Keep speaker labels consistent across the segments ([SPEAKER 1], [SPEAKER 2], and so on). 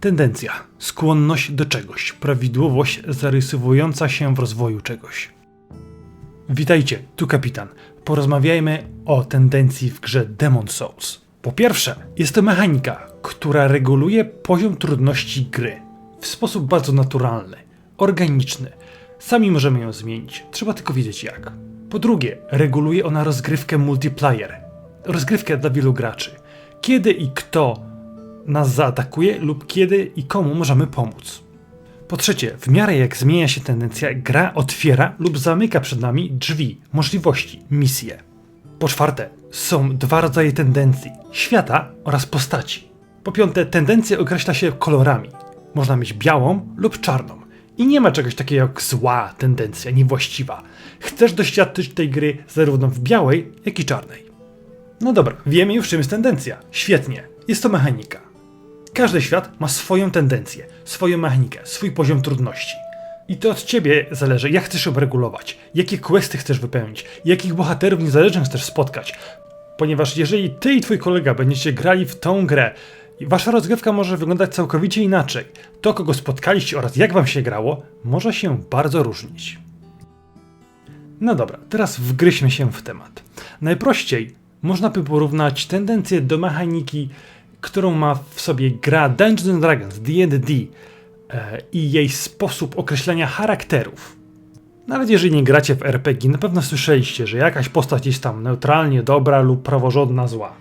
[SPEAKER 1] Tendencja, skłonność do czegoś, prawidłowość zarysowująca się w rozwoju czegoś. Witajcie, tu kapitan. Porozmawiajmy o tendencji w grze Demon Souls. Po pierwsze, jest to mechanika, która reguluje poziom trudności gry w sposób bardzo naturalny, organiczny. Sami możemy ją zmienić, trzeba tylko wiedzieć jak. Po drugie, reguluje ona rozgrywkę multiplayer, rozgrywkę dla wielu graczy. Kiedy i kto nas zaatakuje lub kiedy i komu możemy pomóc. Po trzecie, w miarę jak zmienia się tendencja, gra otwiera lub zamyka przed nami drzwi, możliwości, misje. Po czwarte, są dwa rodzaje tendencji: świata oraz postaci. Po piąte, tendencje określa się kolorami. Można mieć białą lub czarną. I nie ma czegoś takiego jak zła tendencja, niewłaściwa. Chcesz doświadczyć tej gry zarówno w białej, jak i czarnej. No dobra, wiemy już czym jest tendencja. Świetnie, jest to mechanika. Każdy świat ma swoją tendencję, swoją mechanikę, swój poziom trudności. I to od ciebie zależy, jak chcesz ją regulować, jakie questy chcesz wypełnić, jakich bohaterów niezależnych chcesz spotkać. Ponieważ jeżeli ty i twój kolega będziecie grali w tą grę, wasza rozgrywka może wyglądać całkowicie inaczej. To, kogo spotkaliście oraz jak wam się grało, może się bardzo różnić. No dobra, teraz wgryźmy się w temat. Najprościej można by porównać tendencję do mechaniki, którą ma w sobie gra Dungeons Dragons D&D e, i jej sposób określenia charakterów. Nawet jeżeli nie gracie w RPG, na pewno słyszeliście, że jakaś postać jest tam neutralnie dobra lub praworządna zła.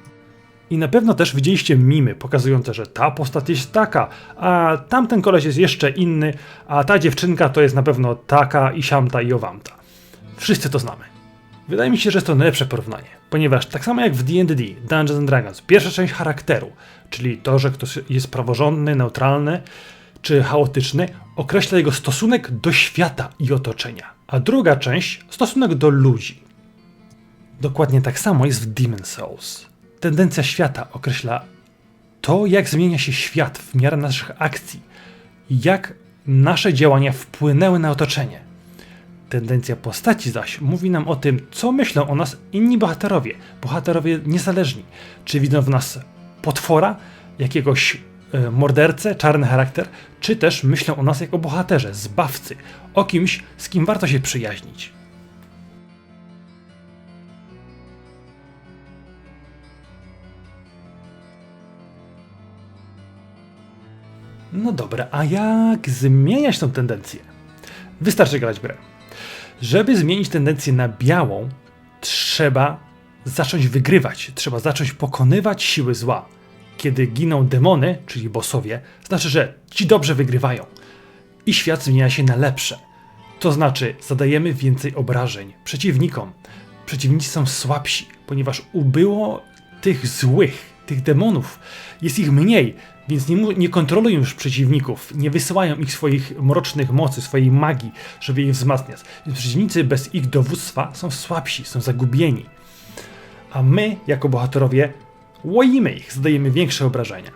[SPEAKER 1] I na pewno też widzieliście mimy pokazujące, że ta postać jest taka, a tamten koleś jest jeszcze inny, a ta dziewczynka to jest na pewno taka i siamta i owamta. Wszyscy to znamy. Wydaje mi się, że jest to najlepsze porównanie, ponieważ tak samo jak w D&D, Dungeons Dragons, pierwsza część charakteru, czyli to, że ktoś jest praworządny, neutralny czy chaotyczny, określa jego stosunek do świata i otoczenia, a druga część stosunek do ludzi. Dokładnie tak samo jest w Demon Souls. Tendencja świata określa to, jak zmienia się świat w miarę naszych akcji, jak nasze działania wpłynęły na otoczenie. Tendencja postaci zaś mówi nam o tym, co myślą o nas inni bohaterowie, bohaterowie niezależni. Czy widzą w nas potwora, jakiegoś e, mordercę, czarny charakter, czy też myślą o nas jako bohaterze, zbawcy, o kimś, z kim warto się przyjaźnić. No dobra, a jak zmieniać tą tendencję? Wystarczy grać grę. Żeby zmienić tendencję na białą, trzeba zacząć wygrywać, trzeba zacząć pokonywać siły zła. Kiedy giną demony, czyli bossowie, znaczy, że ci dobrze wygrywają i świat zmienia się na lepsze. To znaczy, zadajemy więcej obrażeń przeciwnikom. Przeciwnicy są słabsi, ponieważ ubyło tych złych, tych demonów. Jest ich mniej, więc nie, nie kontrolują już przeciwników, nie wysyłają ich swoich mrocznych mocy, swojej magii, żeby ich wzmacniać. Więc przeciwnicy bez ich dowództwa są słabsi, są zagubieni. A my, jako bohaterowie, łoimy ich, zadajemy większe obrażenia.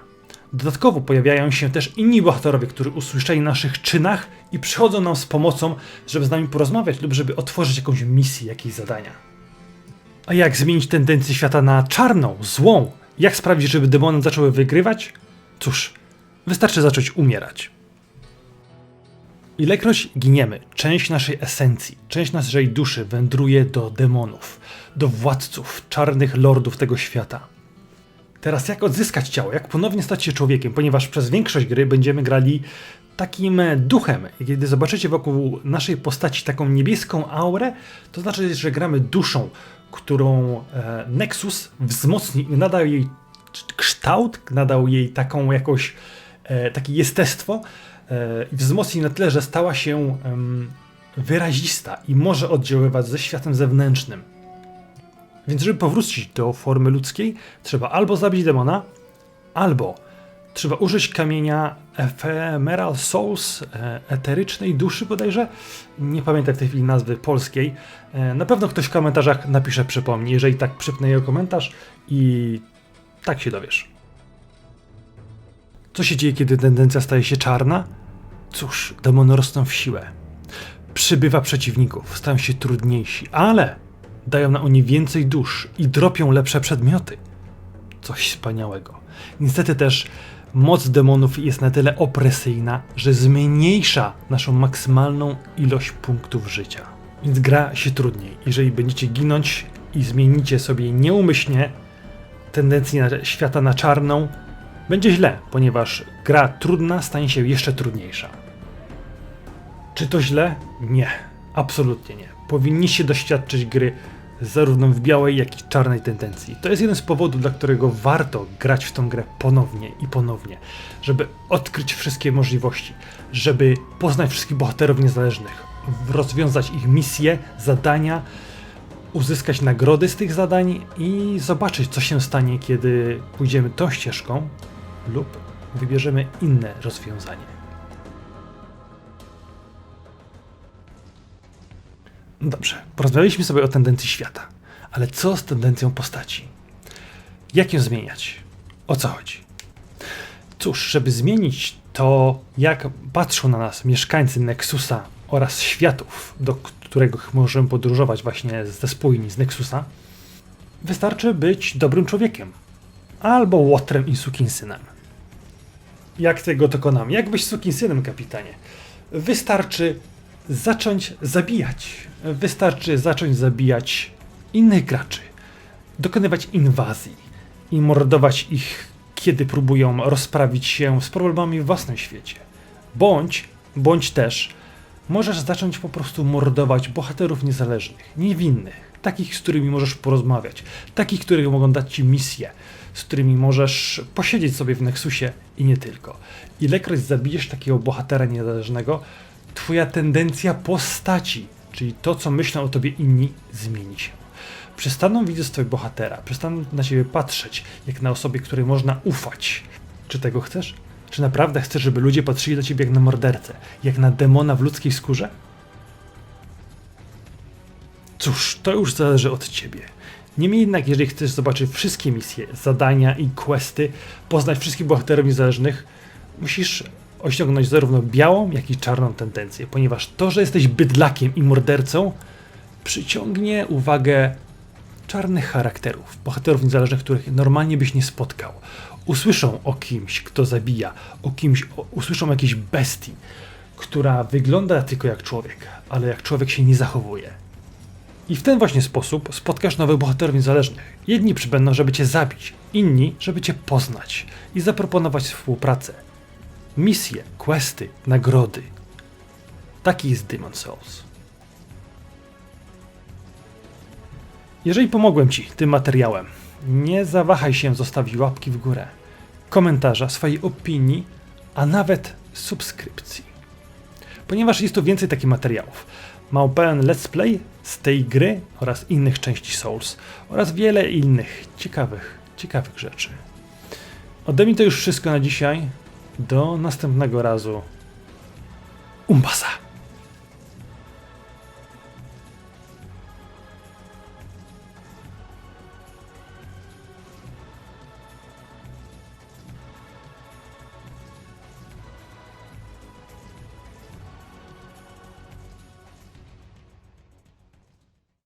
[SPEAKER 1] Dodatkowo pojawiają się też inni bohaterowie, którzy usłyszeli naszych czynach i przychodzą nam z pomocą, żeby z nami porozmawiać lub żeby otworzyć jakąś misję, jakieś zadania. A jak zmienić tendencję świata na czarną, złą? Jak sprawić, żeby demony zaczęły wygrywać? Cóż, wystarczy zacząć umierać. Ilekroć giniemy, część naszej esencji, część naszej duszy wędruje do demonów, do władców, czarnych lordów tego świata. Teraz jak odzyskać ciało, jak ponownie stać się człowiekiem, ponieważ przez większość gry będziemy grali takim duchem. Kiedy zobaczycie wokół naszej postaci taką niebieską aurę, to znaczy, że gramy duszą, którą e, Nexus wzmocni i nada jej kształt, nadał jej taką jakoś, e, takie jestestwo e, i wzmocnił na tyle, że stała się wyrazista i może oddziaływać ze światem zewnętrznym. Więc żeby powrócić do formy ludzkiej, trzeba albo zabić demona, albo trzeba użyć kamienia Ephemeral Souls, e, eterycznej duszy bodajże. Nie pamiętam w tej chwili nazwy polskiej. Na pewno ktoś w komentarzach napisze, przypomni. Jeżeli tak, przypnę jego komentarz i tak się dowiesz. Co się dzieje, kiedy tendencja staje się czarna? Cóż, demony rosną w siłę. Przybywa przeciwników, stają się trudniejsi, ale dają na oni więcej dusz i dropią lepsze przedmioty. Coś wspaniałego. Niestety też moc demonów jest na tyle opresyjna, że zmniejsza naszą maksymalną ilość punktów życia. Więc gra się trudniej. Jeżeli będziecie ginąć i zmienicie sobie nieumyślnie tendencję świata na czarną, będzie źle, ponieważ gra trudna stanie się jeszcze trudniejsza. Czy to źle? Nie, absolutnie nie. Powinniście doświadczyć gry zarówno w białej, jak i czarnej tendencji. To jest jeden z powodów, dla którego warto grać w tą grę ponownie i ponownie, żeby odkryć wszystkie możliwości, żeby poznać wszystkich bohaterów niezależnych, rozwiązać ich misje, zadania, uzyskać nagrody z tych zadań i zobaczyć, co się stanie, kiedy pójdziemy tą ścieżką lub wybierzemy inne rozwiązanie. Dobrze, porozmawialiśmy sobie o tendencji świata, ale co z tendencją postaci? Jak ją zmieniać? O co chodzi? Cóż, żeby zmienić to, jak patrzą na nas mieszkańcy Nexusa oraz światów, do których możemy podróżować właśnie ze spójni z Nexusa, wystarczy być dobrym człowiekiem albo łotrem i sukinsynem. Jak tego dokonam? Jak być sukinsynem, kapitanie? Wystarczy zacząć zabijać. Wystarczy zacząć zabijać innych graczy, dokonywać inwazji i mordować ich, kiedy próbują rozprawić się z problemami w własnym świecie. Bądź, bądź też możesz zacząć po prostu mordować bohaterów niezależnych, niewinnych, takich, z którymi możesz porozmawiać, takich, których mogą dać ci misję, z którymi możesz posiedzieć sobie w Nexusie i nie tylko. Ilekroć zabijesz takiego bohatera niezależnego, twoja tendencja postaci, czyli to, co myślą o tobie inni, zmieni się. Przestaną widzieć twojego bohatera, przestaną na ciebie patrzeć, jak na osobie, której można ufać. Czy tego chcesz? Czy naprawdę chcesz, żeby ludzie patrzyli na ciebie jak na mordercę, jak na demona w ludzkiej skórze? Cóż, to już zależy od ciebie. Niemniej jednak, jeżeli chcesz zobaczyć wszystkie misje, zadania i questy, poznać wszystkich bohaterów niezależnych, musisz osiągnąć zarówno białą, jak i czarną tendencję, ponieważ to, że jesteś bydlakiem i mordercą, przyciągnie uwagę czarnych charakterów, bohaterów niezależnych, których normalnie byś nie spotkał. Usłyszą o kimś, kto zabija, o kimś, o, usłyszą o jakiejś bestii, która wygląda tylko jak człowiek, ale jak człowiek się nie zachowuje. I w ten właśnie sposób spotkasz nowych bohaterów niezależnych. Jedni przybędą, żeby cię zabić, inni, żeby cię poznać i zaproponować współpracę. Misje, questy, nagrody. Taki jest Demon Souls. Jeżeli pomogłem Ci tym materiałem, nie zawahaj się zostawić łapki w górę, komentarza, swojej opinii, a nawet subskrypcji. Ponieważ jest tu więcej takich materiałów. Mam pełen let's play z tej gry oraz innych części Souls oraz wiele innych ciekawych, ciekawych rzeczy. Ode mnie to już wszystko na dzisiaj. Do następnego razu. Umbasa!